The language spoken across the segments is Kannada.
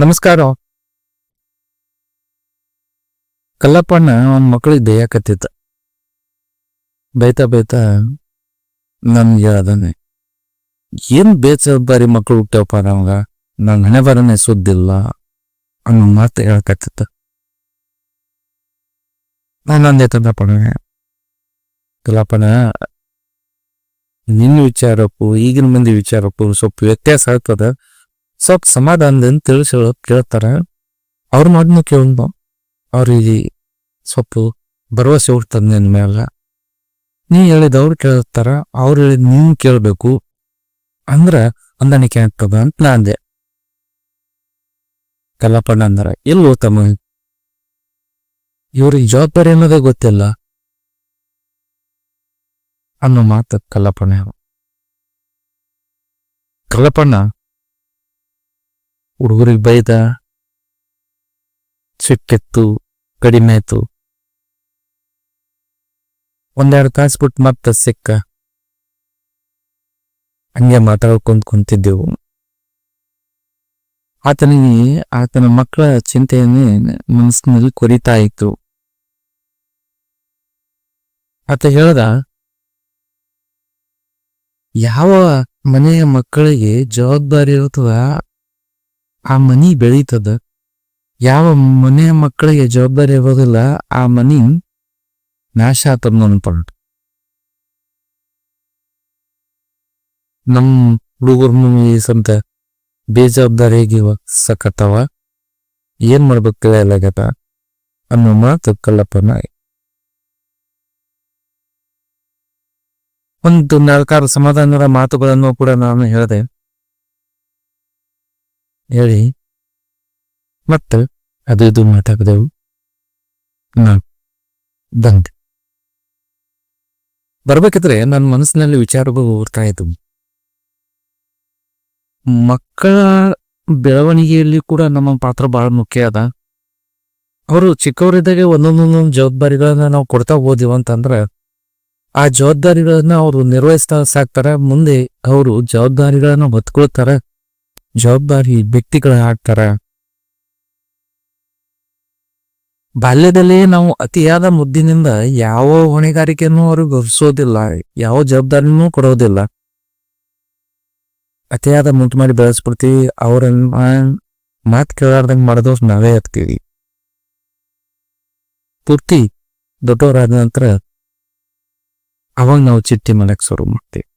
ನಮಸ್ಕಾರ. ಕಲ್ಲಪ್ಪಣ್ಣ ಅವನ ಮಕ್ಳಿಗೆ ಬೇಯಕತ್ತಿತ್ತ ಬೈತಾ ಬೈತಾ ನನ್ಗೆ ಅದನ್ನೇ. ಏನ್ ಬೇಜವಾಬ್ದಾರಿ ಮಕ್ಕಳು ಹುಟ್ಟ್ಯವಪ್ಪ ನಮ್ಗ? ನನ್ನ ಹಣೆ ಬರನೇ ಸುದ್ದಿಲ್ಲ ಅನ್ನೋ ಮಾತು ಹೇಳಕತ್ತಿತ್ತ ನಾನು ಅಂದೆ ತಂದಪ್ಪಣ ಕಲ್ಲಪ್ಪಣ್ಣ ನಿನ್ನ ವಿಚಾರಕ್ಕೂ ಈಗಿನ ಮಂದಿ ವಿಚಾರಕ್ಕೂ ಸ್ವಲ್ಪ ವ್ಯತ್ಯಾಸ ಆಗ್ತದ? ಸ್ವಲ್ಪ ಸಮಾಧಾನದಿಂದ ತಿಳಿಸಿ ಹೇಳೋದ್ ಕೇಳ್ತಾರ. ಅವ್ರ ಮಾತನ್ನು ಕೇಳೋದು ಅವ್ರಿಗೆ ಸ್ವಲ್ಪ ಭರವಸೆ ಹುಡ್ತದ ನಿನ್ ಮ್ಯಾಲ. ನೀ ಹೇಳಿದ ಅವ್ರು ಕೇಳ್ತಾರ. ಅವ್ರು ಹೇಳಿದ ನೀನ್ ಕೇಳಬೇಕು. ಅಂದ್ರ ಹೊಂದಾಣಿಕೆ ಆಗ್ತದ ಅಂತ ನಾ ಅಂದೆ. ಕಲ್ಲಪ್ಪಣ್ಣ ಅಂದಾರ, ಎಲ್ಲಿ ಹೋತಮ್ಮ ಇವ್ರಿಗೆ ಜವಾಬ್ದಾರಿ ಅನ್ನೋದೇ ಗೊತ್ತಿಲ್ಲ. ಅನ್ನೋ ಮಾತ ಕಲ್ಲಪ್ಪಣ್ಣ. ಕಲ್ಲಪ್ಪಣ್ಣ ಹುಡುಗರಿಗೆ ಬೈದ ಸಿಟ್ಟಿತ್ತು ಕಡಿಮೆ ಆಯ್ತು. ಒಂದೆರಡು ತಾಸು ಬಿಟ್ಟು ಮತ್ತೆ ಸಿಕ್ಕ. ಹಂಗೆ ಮಾತಾಡ್ಕೊಂಡ್ ಕುಂತಿದ್ದೆವು. ಆತನಿಗೆ, ಆತನ ಮಕ್ಕಳ ಚಿಂತೆಯನ್ನೇ ಮನಸ್ಸಿನಲ್ಲಿ ಕೊರಿತಾ ಇತ್ತು. ಆತ ಹೇಳ್ದ, ಯಾವ ಮನೆಯ ಮಕ್ಕಳಿಗೆ ಜವಾಬ್ದಾರಿ ಇರ್ತದ ಆ ಮನಿ ಬೆಳೀತದ? ಯಾವ ಮನೆಯ ಮಕ್ಕಳಿಗೆ ಜವಾಬ್ದಾರಿ ಇರೋದಿಲ್ಲ, ಆ ಮನಿ ನಾಶ ಆತದ ಪಡ್ ನಮ್ ಹುಡುಗರ್ನು ಈ ಸಂತ ಬೇಜವಾಬ್ದಾರಿಯಾಗಿ ಸಕತ್ತವ ಏನ್ ಮಾಡ್ಬೇಕು ತಿಳಿಯಲಾಗತ್ತ ಅನ್ನೋ ಮಾತು ಕಲ್ಲಪ್ಪನ ಒಂದು ನಾಲ್ಕಾರು ಸಮಾಧಾನದ ಮಾತುಗಳನ್ನು ಕೂಡ ನಾನು ಹೇಳಿದೆ. ಹೇಳಿ. ಮತ್ತು ಅದು ಇದು ಮಾತಾಡಿದೆವು ನಾವು ಬಂದೆ. ಬರ್ಬೇಕಿದ್ರೆ ನನ್ನ ಮನಸ್ಸಿನಲ್ಲಿ ವಿಚಾರಗಳು ಓಡ್ತಾ ಇದ್ದು ಮಕ್ಕಳ ಬೆಳವಣಿಗೆಯಲ್ಲಿ ಕೂಡ ನಮ್ಮ ಪಾತ್ರ ಬಹಳ ಮುಖ್ಯ ಅದ. ಅವರು ಚಿಕ್ಕವರಿದ್ದಾಗೆ ಒಂದೊಂದೊಂದೊಂದು ಜವಾಬ್ದಾರಿಗಳನ್ನ ನಾವು ಕೊಡ್ತಾ ಹೋದಿವ ಅಂತಂದ್ರೆ, ಆ ಜವಾಬ್ದಾರಿಗಳನ್ನ ಅವರು ನಿರ್ವಹಿಸ್ತಾ ಸಾಕ್ತಾರೆ, ಮುಂದೆ ಅವರು ಜವಾಬ್ದಾರಿಗಳನ್ನ ಹೊತ್ಕೊಳ್ತಾರ. ಜವಾಬ್ದಾರಿ ವ್ಯಕ್ತಿಗಳ ಆಗ್ತಾರ. ಬಾಲ್ಯದಲ್ಲಿ ನಾವು ಅತಿಯಾದ ಮುದ್ದಿನಿಂದ ಯಾವ ಹೊಣೆಗಾರಿಕೆಯನ್ನು ಅವ್ರಿಗೆ ಹೊರಿಸೋದಿಲ್ಲ, ಯಾವ ಜವಾಬ್ದಾರಿನೂ ಕೊಡೋದಿಲ್ಲ. ಅತಿಯಾದ ಮುದ್ದು ಮಾಡಿ ಬೆಳೆಸ್ಬಿಡ್ತೀವಿ ಅವ್ರನ್ನ ಮಾತ್ ಕೇಳಾರ್ದಂಗೆ ಮಾಡೋದು ನಾವೇ ಇರ್ತೀವಿ ಪೂರ್ತಿ ದೊಡ್ಡವರಾದ ನಂತರ ಅವಾಗ ನಾವು ಚಿಟ್ಟಿ ಮಾಡಕ್ ಶುರು ಮಾಡ್ತೀವಿ.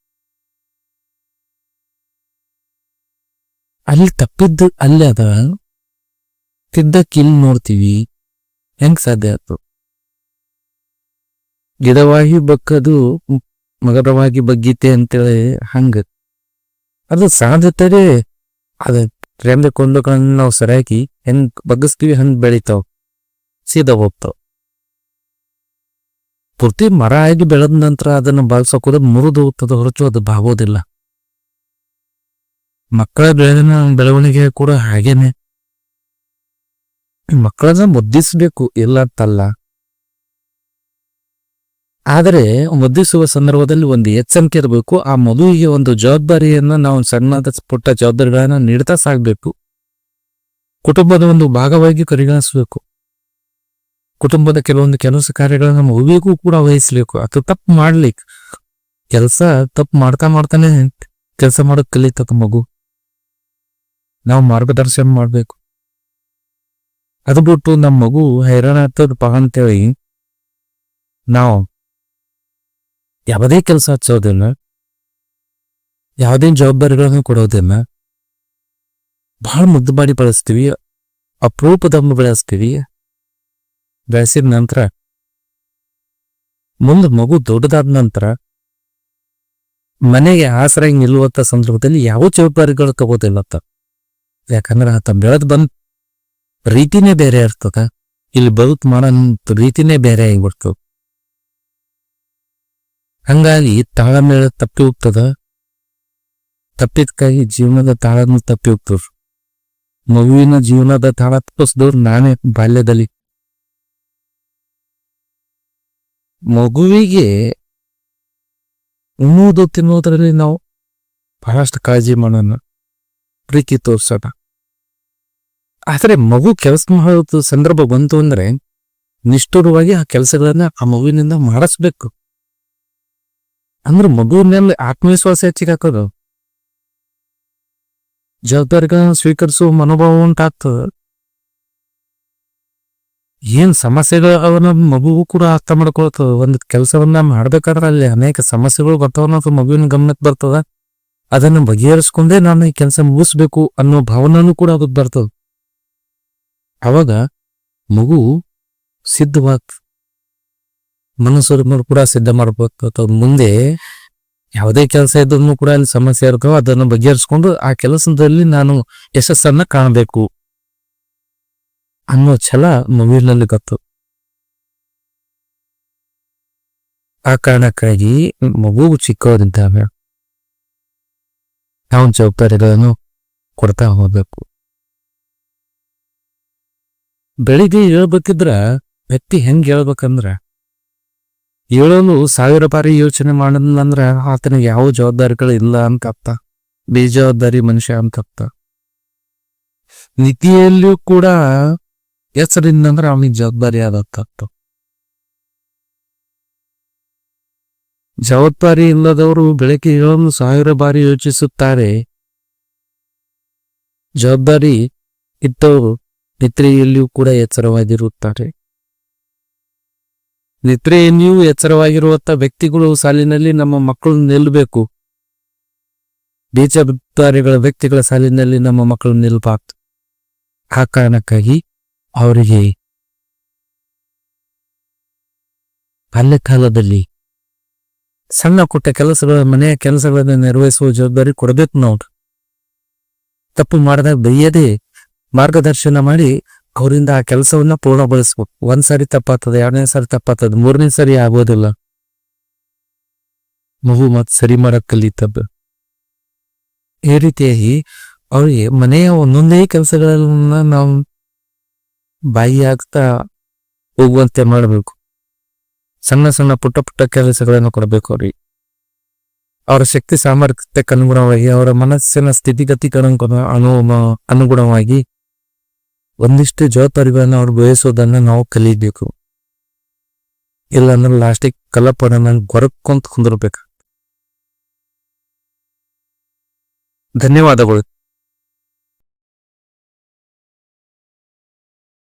ಅಲ್ಲಿ ತಪ್ಪಿದ್ದು ಅಲ್ಲೇ ಅದ. ತಿದ್ದಕ್ಕೆ ಇಲ್ಲಿ ನೋಡ್ತೀವಿ. ಹೆಂಗ್ ಸಾಧ್ಯ ಆಯ್ತು? ಗಿಡವಾಗಿ ಬಕ್ಕದು ಮಗರವಾಗಿ ಬಗ್ಗೀತೆ ಅಂತೇಳಿ ಹಂಗ. ಅದು ಸಾಧ್ಯತೆ ಅದ ರೆಂಬೆ ಕೊಂದಗಳನ್ನ ನಾವು ಸರಿಯಾಗಿ ಹೆಂಗ್ ಬಗ್ಗಿಸ್ತೀವಿ ಹಂಗ್ ಬೆಳಿತಾವ. ಸೀದಾ ಹೋಗ್ತಾವ. ಪೂರ್ತಿ ಮರ ಆಗಿ ಬೆಳೆದ ನಂತರ ಅದನ್ನ ಬಾಳ್ಸೋಕೋದ ಮುರಿದು ಹೋಗ್ತದ ಹೊರಚು ಅದು ಬಾಗೋದಿಲ್ಲ. ಮಕ್ಕಳ ಬೆಳೆದಿನ ಬೆಳವಣಿಗೆ ಕೂಡ ಹಾಗೇನೆ. ಮಕ್ಕಳನ್ನ ಮುದ್ದಿಸಬೇಕು ಇಲ್ಲ ಅಂತಲ್ಲ ಆದರೆ ಮುದ್ದಿಸುವ ಸಂದರ್ಭದಲ್ಲಿ ಒಂದು ಎಚ್ಚರಿಕೆ ಇರಬೇಕು, ಆ ಮಗುವಿಗೆ ಒಂದು ಜವಾಬ್ದಾರಿಯನ್ನ ನಾವು ಸಣ್ಣದ ಪುಟ್ಟ ಜವಾಬ್ದಾರಿಗಳನ್ನ ನೀಡ್ತಾ ಸಾಗಬೇಕು. ಕುಟುಂಬದ ಒಂದು ಭಾಗವಾಗಿ ಪರಿಗಣಿಸಬೇಕು. ಕುಟುಂಬದ ಕೆಲವೊಂದು ಕೆಲಸ ಕಾರ್ಯಗಳನ್ನ ಮಗುವಿಗೂ ಕೂಡ ವಹಿಸ್ಬೇಕು. ಅದು ತಪ್ಪು ಮಾಡ್ಲಿಕ್ಕೆ. ಕೆಲಸ ತಪ್ಪು ಮಾಡ್ತಾ ಮಾಡ್ತಾನೆ, ಕೆಲಸ ಮಾಡೋಕ್ ಕಲಿತಕ್ಕ ಮಗು. ನಾವು ಮಾರ್ಗದರ್ಶನ ಮಾಡಬೇಕು. ಅದು ಬಿಟ್ಟು ನಮ್ಮ ಮಗು ಹೈರಾಣ ಆಗ್ತದಪ್ಪ ಅಂತೇಳಿ ನಾವು ಯಾವುದೇ ಕೆಲಸ ಹಚ್ಚೋದಿಲ್ಲ. ಯಾವುದೇ ಜವಾಬ್ದಾರಿಗಳನ್ನು ಕೊಡೋದಿಲ್ಲ. ಬಹಳ ಮುದ್ದು ಮಾಡಿ ಬಳಸ್ತೀವಿ ಅಪರೂಪದಮ್ಮ ಬೆಳೆಸ್ತೀವಿ. ಬೆಳೆಸಿದ ನಂತರ ಮುಂದೆ ಮಗು ದೊಡ್ಡದಾದ ನಂತರ ಮನೆಗೆ ಆಸರೆ ನಿಲ್ಲುವಂಥ ಸಂದರ್ಭದಲ್ಲಿ ಯಾವ ಜವಾಬ್ದಾರಿಗಳು ತಗೋದಿಲ್ಲ ಆತ ಯಾಕಂದ್ರೆ ಆತ ಬೆಳೆದ್ ಬಂದ್ ರೀತಿನೇ ಬೇರೆ ಇರ್ತದ. ಇಲ್ಲಿ ಬದುಕ್ ಮಾಡೋ ರೀತಿನೇ ಬೇರೆ ಆಗಿಬಿಡ್ತು. ಹಂಗಾಗಿ ತಾಳಮೇಳ ತಪ್ಪಿ ಹೋಗ್ತದ. ತಪ್ಪಿದ್ಕಾಗಿ ಜೀವನದ ತಾಳನ್ನು ತಪ್ಪಿ ಹೋಗ್ತವ್ರು. ಮಗುವಿನ ಜೀವನದ ತಾಳ ತಪ್ಪಿಸಿದವ್ರು ನಾನೇ ಬಾಲ್ಯದಲ್ಲಿ. ಮಗುವಿಗೆ ಉಣ್ಣುವುದು ತಿನ್ನುವುದರಲ್ಲಿ ನಾವು ಬಹಳಷ್ಟು ಕಾಳಜಿ ಮಾಡೋಣ. ಪ್ರೀತಿ ತೋರಿಸೋದ. ಆದರೆ ಮಗು ಕೆಲಸ ಮಾಡೋದು ಸಂದರ್ಭ ಬಂತು ಅಂದ್ರೆ ನಿಷ್ಠುರವಾಗಿ ಆ ಕೆಲಸಗಳನ್ನ ಆ ಮಗುವಿನಿಂದ ಮಾಡಿಸ್ಬೇಕು. ಅಂದ್ರೆ ಮಗುವಿನಲ್ಲಿ ಆತ್ಮವಿಶ್ವಾಸ ಹೆಚ್ಚಿಗೆ ಹಾಕೋದು. ಜವಾಬ್ದಾರಿಗಳನ್ನ ಸ್ವೀಕರಿಸುವ ಮನೋಭಾವ ಉಂಟಾಗ್ತದೆ. ಏನ್ ಸಮಸ್ಯೆಗಳು ಅವನ ಮಗುವು ಕೂಡ ಅರ್ಥ ಮಾಡ್ಕೊಳ್ತದ. ಒಂದು ಕೆಲಸವನ್ನ ಮಾಡ್ಬೇಕಾದ್ರೆ ಅಲ್ಲಿ ಅನೇಕ ಸಮಸ್ಯೆಗಳು ಬರ್ತಾವ ಅನ್ನೋದು ಮಗುವಿನ ಗಮನಕ್ಕೆ ಬರ್ತದ. ಅದನ್ನ ಬಗೆಹರಿಸ್ಕೊಂಡೇ ನಾನು ಈ ಕೆಲಸ ಮುಗಿಸ್ಬೇಕು ಅನ್ನೋ ಭಾವನೂ ಕೂಡ ಅದಕ್ಕೆ ಬರ್ತದೆ. ಅವಾಗ ಮಗು ಸಿದ್ಧವಾಗ್ತದೆ ಮನಸ್ಸನ್ನು ಕೂಡ ಸಿದ್ಧ ಮಾಡ್ಬೇಕು ಮುಂದೆ ಯಾವುದೇ ಕೆಲಸ ಇದ್ರೂ ಕೂಡ ಅಲ್ಲಿ ಸಮಸ್ಯೆ ಇರ್ತಾವ, ಅದನ್ನು ಬಗೆಹರಿಸ್ಕೊಂಡು ಆ ಕೆಲಸದಲ್ಲಿ ನಾನು ಯಶಸ್ಸನ್ನ ಕಾಣಬೇಕು ಅನ್ನೋ ಛಲ ಮಗುವಿನಲ್ಲಿ ಗೊತ್ತು ಆ ಕಾರಣಕ್ಕಾಗಿ ಮಗು ಚಿಕ್ಕವರಿದ್ದಾಗ ನಾವು ಜವಾಬ್ದಾರಿಗಳನ್ನು ಕೊಡ್ತಾ ಹೋಗ್ಬೇಕು ಬೆಳಿಗ್ಗೆ ಹೇಳ್ಬೇಕಿದ್ರ ವ್ಯಕ್ತಿ ಹೆಂಗ್ ಹೇಳ್ಬೇಕಂದ್ರ? ಹೇಳಲು ಸಾವಿರ ಬಾರಿ ಯೋಚನೆ ಮಾಡಿಲ್ಲ ಅಂದ್ರ ಆತನಿಗೆ ಯಾವ ಜವಾಬ್ದಾರಿಗಳು ಇಲ್ಲ ಅಂತ ಅರ್ಥ ಬೇಜವಾಬ್ದಾರಿ ಮನುಷ್ಯ ಅಂತ ಅರ್ಥ ನಿಧಿಯಲ್ಲಿಯೂ ಕೂಡ ಹೆಸರಿಂದ ಅಂದ್ರೆ ಅವನಿಗೆ ಜವಾಬ್ದಾರಿ ಆದತ್ತ ಜವಾಬ್ದಾರಿ ಇಲ್ಲದವರು ಬೆಳಕಿಗಳನ್ನು ಸಾವಿರ ಬಾರಿ ಯೋಚಿಸುತ್ತಾರೆ. ಜವಾಬ್ದಾರಿ ಇದ್ದವರು ನಿದ್ರೆಯಲ್ಲಿಯೂ ಕೂಡ ಎಚ್ಚರವಾಗಿರುತ್ತಾರೆ. ನಿದ್ರೆಯಲ್ಲಿಯೂ ಎಚ್ಚರವಾಗಿರುವಂತ ವ್ಯಕ್ತಿಗಳು ಸಾಲಿನಲ್ಲಿ ನಮ್ಮ ಮಕ್ಕಳು ನಿಲ್ಲಬೇಕು. ಬೇಜವಾಬ್ದಾರಿಗಳ ವ್ಯಕ್ತಿಗಳ ಸಾಲಿನಲ್ಲಿ ನಮ್ಮ ಮಕ್ಕಳು ನಿಲ್ಬಾರ್ದು ಆ ಕಾರಣಕ್ಕಾಗಿ ಅವರಿಗೆ ಬಾಲ್ಯಕಾಲದಲ್ಲಿ ಸಣ್ಣ ಪುಟ್ಟ ಕೆಲಸಗಳ ಮನೆಯ ಕೆಲಸಗಳನ್ನು ನಿರ್ವಹಿಸುವ ಜವಾಬ್ದಾರಿ ಕೊಡಬೇಕು ನಾವು. ತಪ್ಪು ಮಾಡಿದಾಗ ಬೈಯದೆ ಮಾರ್ಗದರ್ಶನ ಮಾಡಿ ಅವರಿಂದ ಆ ಕೆಲಸವನ್ನ ಪೂರ್ಣಗೊಳಿಸ್ಬೇಕು. ಒಂದ್ ಸಾರಿ ತಪ್ಪಾಗ್ತದೆ, ಎರಡನೇ ಸಾರಿ ತಪ್ಪಾಗ್ತದೆ, ಮೂರನೇ ಸಾರಿ ಆಗೋದಿಲ್ಲ. ಮಗು ಮತ್ ಸರಿ ಮಾಡಕ್ ಕಲಿತದ್ದು. ಈ ರೀತಿಯಾಗಿ ಅವ್ರಿಗೆ ಮನೆಯ ಒಂದೊಂದೇ ಕೆಲಸಗಳನ್ನ ನಾವು ಬಾಯಿ ಆಗ್ತಾ ಹೋಗುವಂತೆ ಮಾಡಬೇಕು. ಸಣ್ಣ ಸಣ್ಣ ಪುಟ್ಟ ಪುಟ್ಟ ಕೆಲಸಗಳನ್ನು ಕೊಡಬೇಕು ಅವರ ಶಕ್ತಿ, ಸಾಮರ್ಥ್ಯಕ್ಕೆ ಅನುಗುಣವಾಗಿ ಅವರ ಮನಸ್ಸಿನ ಸ್ಥಿತಿಗತಿಗಳ ಅನು ಅನುಗುಣವಾಗಿ ಒಂದಿಷ್ಟು ಜವಾಬ್ದಾರಿಗಳನ್ನು ಅವ್ರು ಬಯಸೋದನ್ನ ನಾವು ಕಲಿಬೇಕು. ಇಲ್ಲಾಂದ್ರೆ ಲಾಸ್ಟಿಗೆ ಕಲ್ಲಪ್ಪನ ನಂಗೆ ಗೊರಕ್ಕೊಂತ ಕುಂದಿರ್ಬೇಕು ಧನ್ಯವಾದಗಳು.